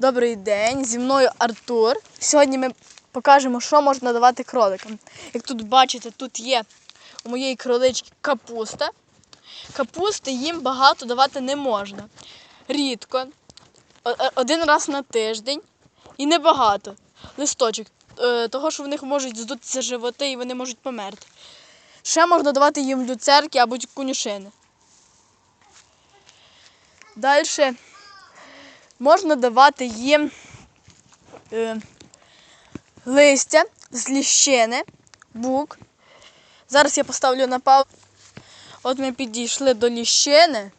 Добрий день, зі мною Артур. Сьогодні ми покажемо, що можна давати кроликам. Як тут бачите, тут є у моєї кролички капуста. Капусти їм багато давати не можна. Рідко, о- один раз на тиждень і небагато. Листочок, е, того, що в них можуть здутися животи і вони можуть померти. Ще можна давати їм люцерки або конюшини. Далі можна давати їм е, листя з ліщини, бук. Зараз я поставлю на паузу. От ми підійшли до ліщини.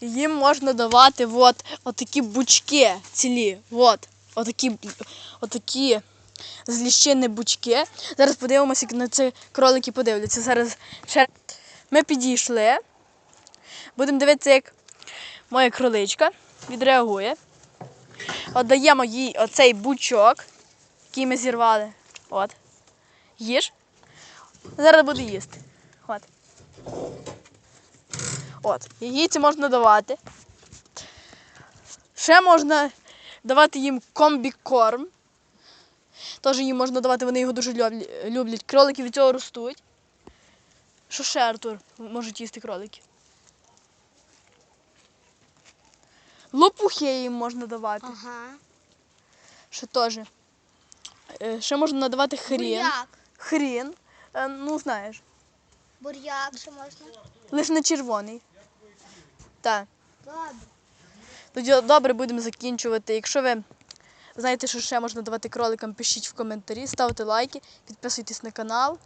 І їм можна давати от, отакі бучки цілі. От, отакі, отакі з ліщини бучки. Зараз подивимося, як на це кролики подивляться. Зараз ще ми підійшли. Будемо дивитися, як моя кроличка відреагує. От даємо їй оцей бучок, який ми зірвали. От. Їж. Зараз буде їсти. От. От. Їй це можна давати. Ще можна давати їм комбікорм. Теж їм можна давати, вони його дуже люблять. Кролики від цього ростуть. Що ще, Артур, можуть їсти кролики? Лопухи їм можна давати. Ага. Ще теж. Е, Ще можна надавати хрін. Буряк. Хрін. Е, Ну, знаєш. Буряк ще можна. Лише не червоний. Так. Добре. Тоді добре будемо закінчувати. Якщо ви знаєте, що ще можна давати кроликам, пишіть в коментарі, ставте лайки, підписуйтесь на канал.